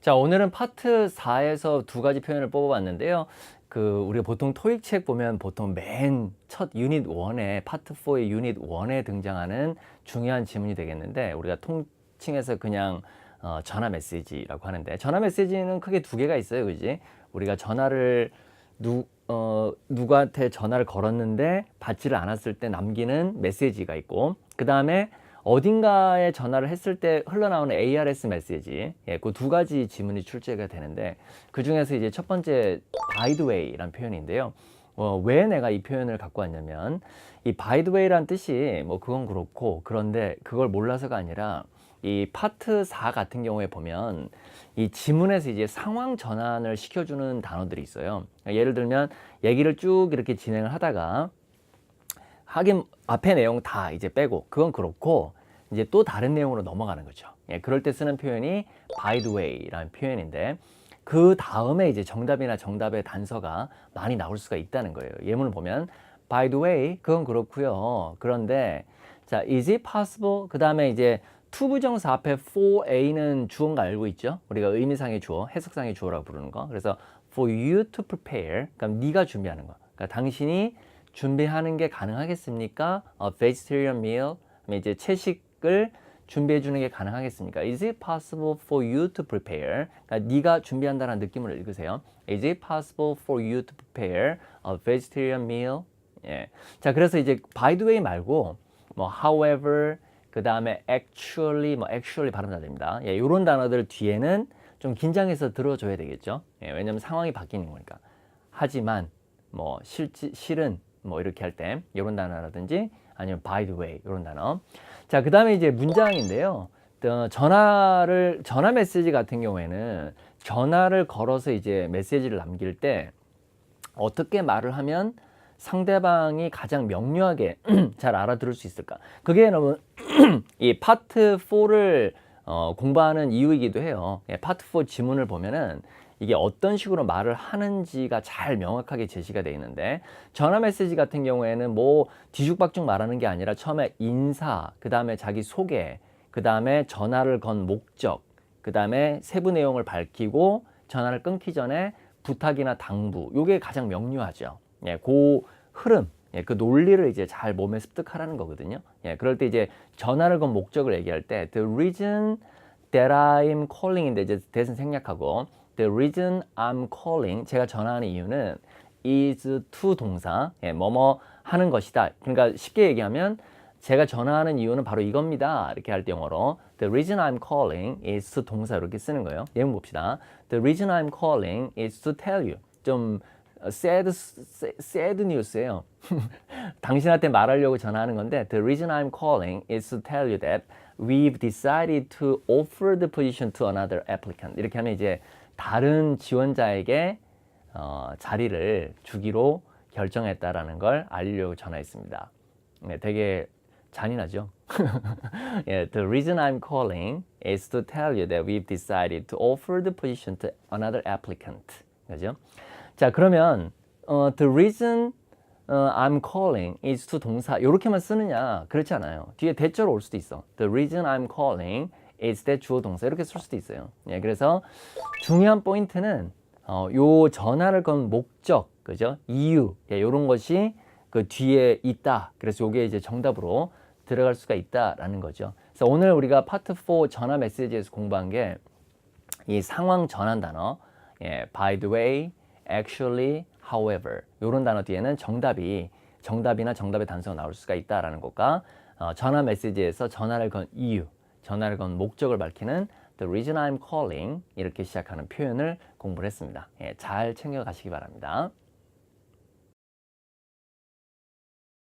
자, 오늘은 파트 4에서 두 가지 표현을 뽑아봤는데요. 그 우리가 보통 토익 책 보면 보통 맨 첫 유닛 1에 파트 4의 유닛 1에 등장하는 중요한 지문이 되겠는데 우리가 통칭해서 그냥 어, 전화 메시지라고 하는데 전화 메시지는 크게 두 개가 있어요. 그지? 우리가 전화를 누, 어, 누구한테 전화를 걸었는데 받지를 않았을 때 남기는 메시지가 있고 그 다음에 어딘가에 전화를 했을 때 흘러나오는 ARS 메시지, 예, 그 두 가지 지문이 출제가 되는데 그 중에서 이제 첫 번째 by the way라는 표현인데요. 어, 왜 내가 이 표현을 갖고 왔냐면 이 by the way라는 뜻이 뭐 그건 그렇고 그런데 그걸 몰라서가 아니라 이 파트 4 같은 경우에 보면 이 지문에서 이제 상황 전환을 시켜주는 단어들이 있어요. 예를 들면 얘기를 쭉 이렇게 진행을 하다가 하긴 앞에 내용 다 이제 빼고 그건 그렇고 이제 또 다른 내용으로 넘어가는 거죠. 예, 그럴 때 쓰는 표현이 by the way라는 표현인데 그 다음에 이제 정답이나 정답의 단서가 많이 나올 수가 있다는 거예요. 예문을 보면 by the way 그건 그렇고요. 그런데 자 is it possible 그 다음에 이제 to 부정사 앞에 forA는 주어인 거 알고 있죠? 우리가 의미상의 주어, 해석상의 주어라고 부르는 거. 그래서 for you to prepare 그럼 네가 준비하는 거. 그러니까 당신이 준비하는 게 가능하겠습니까? A vegetarian meal 이제 채식을 준비해 주는 게 가능하겠습니까? Is it possible for you to prepare? 그러니까 네가 준비한다는 느낌을 읽으세요. Is it possible for you to prepare a vegetarian meal? 예. 자, 그래서 이제 by the way 말고 뭐 however 그 다음에 actually 뭐 actually 발음 다 됩니다. 예, 이런 단어들 뒤에는 좀 긴장해서 들어줘야 되겠죠. 예, 왜냐면 상황이 바뀌는 거니까. 하지만 뭐 실지 실은 뭐 이렇게 할 때 이런 단어라든지 아니면 by the way 이런 단어. 자, 그다음에 이제 문장인데요. 어, 전화를 전화 메시지 같은 경우에는 전화를 걸어서 이제 메시지를 남길 때 어떻게 말을 하면 상대방이 가장 명료하게 잘 알아들을 수 있을까? 그게 너무 이 파트 4를 어, 공부하는 이유이기도 해요. 예, 파트 4 지문을 보면은 이게 어떤 식으로 말을 하는지가 잘 명확하게 제시가 되어 있는데 전화 메시지 같은 경우에는 뭐 뒤죽박죽 말하는 게 아니라 처음에 인사, 그 다음에 자기 소개, 그 다음에 전화를 건 목적, 그 다음에 세부 내용을 밝히고 전화를 끊기 전에 부탁이나 당부, 요게 가장 명료하죠. 예, 그 흐름, 예, 그 논리를 이제 잘 몸에 습득하라는 거거든요. 예, 그럴 때 이제 전화를 건 목적을 얘기할 때 the reason that I'm calling인데 이제 대신 생략하고 the reason I'm calling 제가 전화하는 이유는 is to 동사 예, 뭐뭐 하는 것이다. 그러니까 쉽게 얘기하면 제가 전화하는 이유는 바로 이겁니다. 이렇게 할 때 영어로 the reason I'm calling is to 동사 이렇게 쓰는 거예요. 예문 봅시다. the reason I'm calling is to tell you. 좀 sad sad news예요. 당신한테 말하려고 전화하는 건데 the reason I'm calling is to tell you that we've decided to offer the position to another applicant. 이렇게 하면 이제 다른 지원자에게 어, 자리를 주기로 결정했다라는 걸 알리려고 전화했습니다. 네, 되게 잔인하죠. yeah, the reason I'm calling is to tell you that we've decided to offer the position to another applicant. 그죠? 자, 그러면 어, the reason 어, I'm calling is to 동사 이렇게만 쓰느냐? 그렇지 않아요. 뒤에 대절로 올 수도 있어. The reason I'm calling is that 주어 동사 이렇게 쓸 수도 있어요. 예, 그래서 중요한 포인트는 어, 요 전화를 건 목적, 그죠? 이유, 예, 이런 것이 그 뒤에 있다. 그래서 요게 이제 정답으로 들어갈 수가 있다라는 거죠. 그래서 오늘 우리가 파트 4 전화 메시지에서 공부한 게 이 상황 전환 단어, 예, by the way, actually, however 이런 단어 뒤에는 정답이 정답이나 정답의 단서가 나올 수가 있다라는 것과 어, 전화 메시지에서 전화를 건 이유, 전화를 건 목적을 밝히는 the reason I'm calling 이렇게 시작하는 표현을 공부를 했습니다. 예, 잘 챙겨 가시기 바랍니다.